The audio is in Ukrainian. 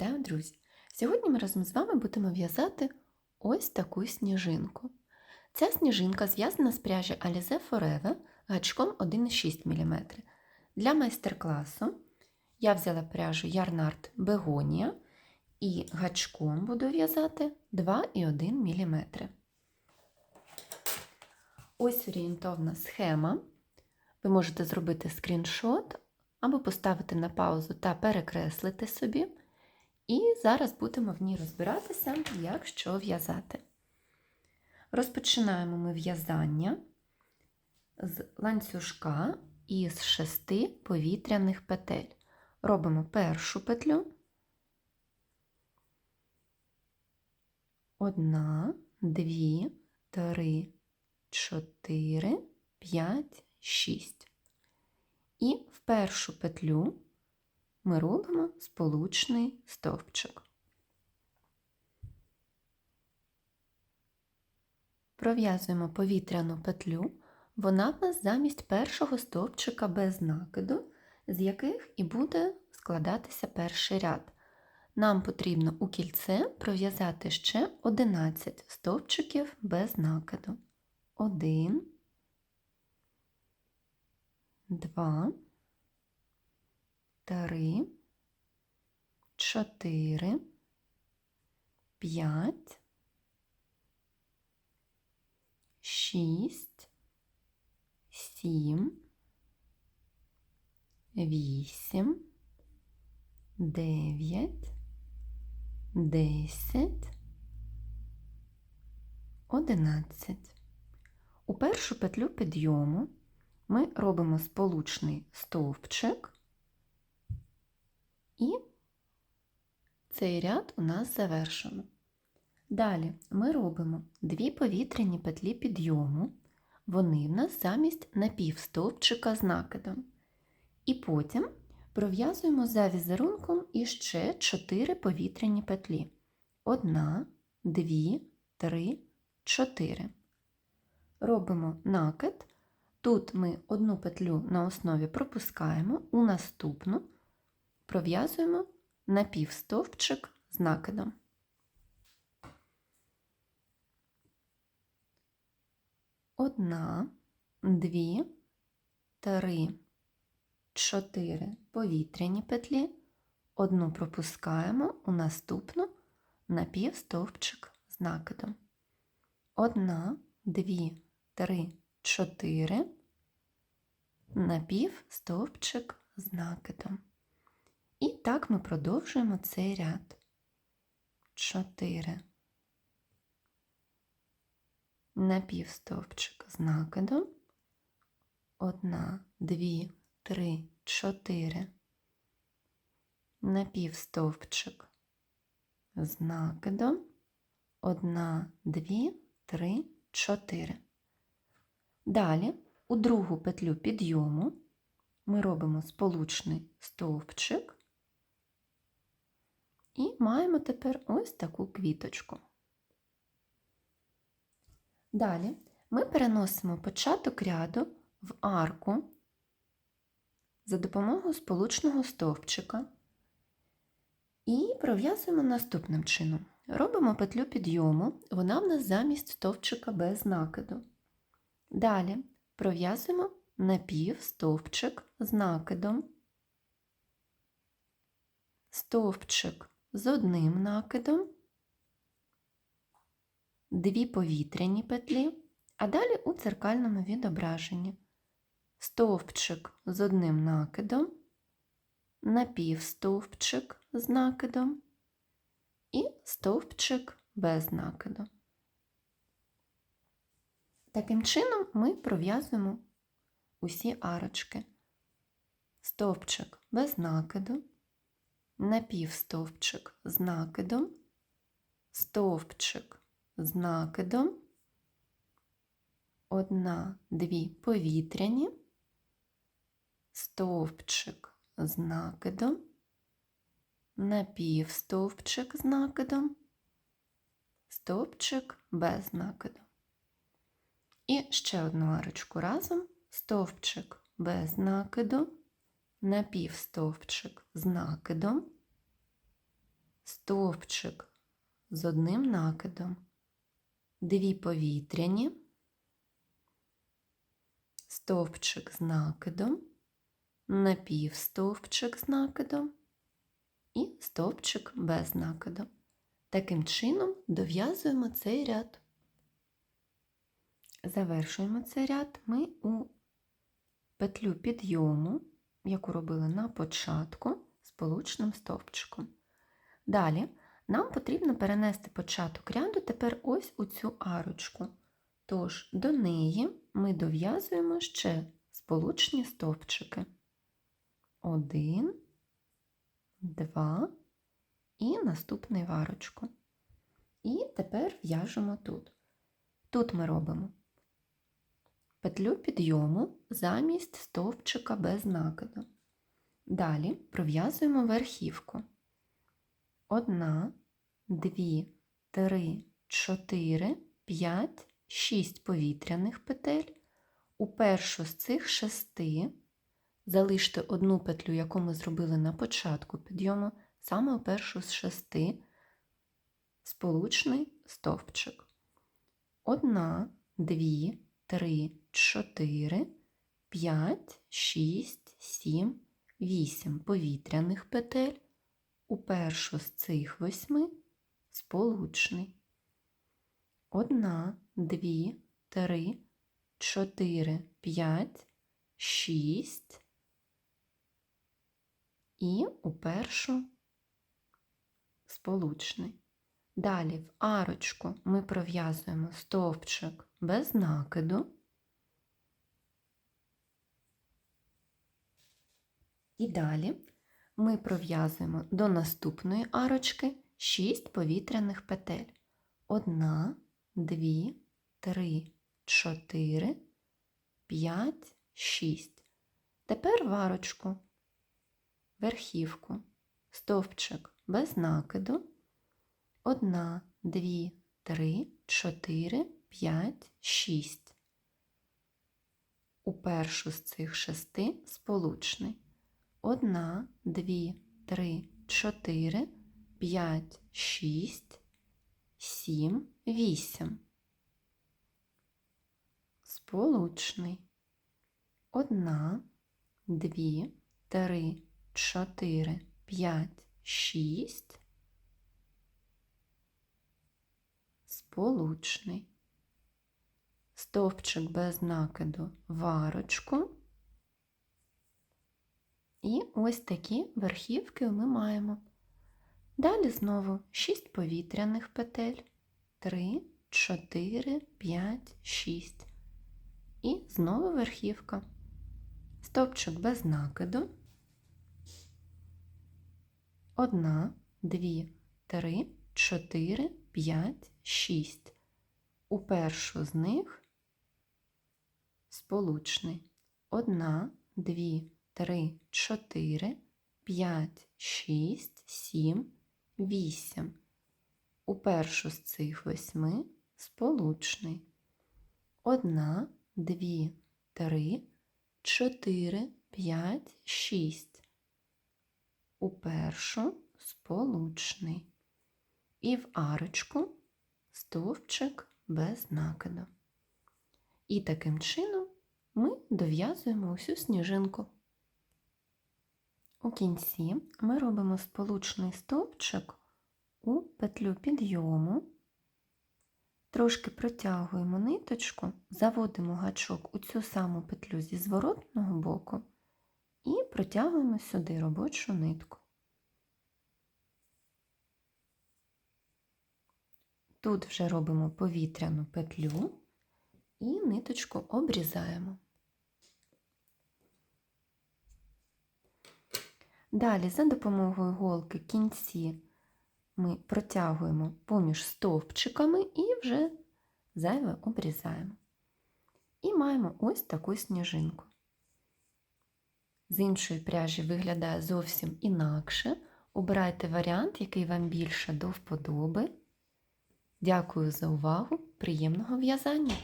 Вітаю, друзі! Сьогодні ми разом з вами будемо в'язати ось таку сніжинку. Ця сніжинка зв'язана з пряжі Alize Forever гачком 1,6 мм. Для майстер-класу я взяла пряжу Yarnart Begonia і гачком буду в'язати 2,1 мм. Ось орієнтовна схема. Ви можете зробити скріншот або поставити на паузу та перекреслити собі. І зараз будемо в ній розбиратися, як що в'язати. Розпочинаємо ми в'язання з ланцюжка із шести повітряних петель. Робимо першу петлю. Одна, дві, три, чотири, п'ять, шість. І в першу петлю ми робимо сполучний стовпчик. Пров'язуємо повітряну петлю, вона в нас замість першого стовпчика без накиду, з яких і буде складатися перший ряд. Нам потрібно у кільце пров'язати ще 11 стовпчиків без накиду. 1, 2, три, чотири, п'ять, шість, сім, вісім, дев'ять, десять, одинадцять. У першу петлю підйому ми робимо сполучний стовпчик. І цей ряд у нас завершено. Далі ми робимо дві повітряні петлі підйому, вони в нас замість напівстовпчика з накидом. І потім пров'язуємо за візерунком іще 4 повітряні петлі. Одна, дві, три, чотири. Робимо накид. Тут ми одну петлю на основі пропускаємо, у наступну пров'язуємо напівстовпчик з накидом. Одна, дві, три, чотири повітряні петлі, одну пропускаємо у наступну напівстовпчик з накидом. Одна, дві, три, чотири, напівстовпчик з накидом. І так ми продовжуємо цей ряд. 4. Напівстовпчик з накидом. 1, 2, 3, 4. Напівстовпчик з накидом. 1, 2, 3, 4. Далі у другу петлю підйому ми робимо сполучний стовпчик. І маємо тепер ось таку квіточку. Далі ми переносимо початок ряду в арку за допомогою сполучного стовпчика і пров'язуємо наступним чином. Робимо петлю підйому, вона в нас замість стовпчика без накиду. Далі пров'язуємо напів стовпчик з накидом, стовпчик з одним накидом, дві повітряні петлі, а далі у дзеркальному відображенні стовпчик з одним накидом, напівстовпчик з накидом і стовпчик без накиду. Таким чином ми пров'язуємо усі арочки. Стовпчик без накиду напівстовпчик з накидом, стовпчик з накидом, одна, дві повітряні, стовпчик з накидом, напівстовпчик з накидом, стовпчик без накиду. І ще одну арочку разом, стовпчик без накиду, напівстовпчик з накидом, стовпчик з одним накидом, дві повітряні, стовпчик з накидом, напівстовпчик з накидом і стовпчик без накиду. Таким чином дов'язуємо цей ряд. Завершуємо цей ряд ми у петлю підйому, яку робили на початку сполучним стовпчиком. Далі нам потрібно перенести початок ряду тепер ось у цю арочку. Тож до неї ми дов'язуємо ще сполучні стовпчики. Один, два і наступний в арочку. І тепер в'яжемо тут. Тут ми робимо петлю підйому замість стовпчика без накиду. Далі пров'язуємо верхівку. Одна, дві, три, чотири, п'ять, шість повітряних петель. У першу з цих шести залиште одну петлю, яку ми зробили на початку підйому, саме у першу з шести сполучний стовпчик. Одна, дві, три, чотири, п'ять, шість, сім, вісім повітряних петель. У першу з цих восьми сполучний. Одна, дві, три, чотири, п'ять, шість. І у першу сполучний. Далі в арочку ми пров'язуємо стовпчик без накиду. І далі ми пров'язуємо до наступної арочки 6 повітряних петель. Одна, дві, три, чотири, п'ять, шість. Тепер в арочку, верхівку, стовпчик без накиду. Одна, дві, три, чотири, п'ять, шість. У першу з цих шести сполучний. Одна, дві, три, чотири, п'ять, шість, сім, вісім. Сполучний. Одна, дві, три, чотири, п'ять, шість. Сполучний. Стовпчик без накиду варочку. І ось такі верхівки ми маємо. Далі знову 6 повітряних петель. 3, 4, 5, 6. І знову верхівка. Стопчик без накиду. Одна, дві, три, чотири, п'ять, шість. У першу з них сполучний. Одна, дві, три, чотири, п'ять, шість, сім, вісім. У першу з цих восьми сполучний. Одна, дві, три, чотири, п'ять, шість. У першу сполучний. І в арочку стовпчик без накиду. І таким чином ми дов'язуємо усю сніжинку. У кінці ми робимо сполучний стовпчик у петлю підйому, трошки протягуємо ниточку, заводимо гачок у цю саму петлю зі зворотного боку і протягуємо сюди робочу нитку. Тут вже робимо повітряну петлю і ниточку обрізаємо. Далі, за допомогою голки кінці ми протягуємо поміж стовпчиками і вже зайве обрізаємо. І маємо ось таку сніжинку. З іншої пряжі виглядає зовсім інакше. Обирайте варіант, який вам більше до вподоби. Дякую за увагу! Приємного в'язання!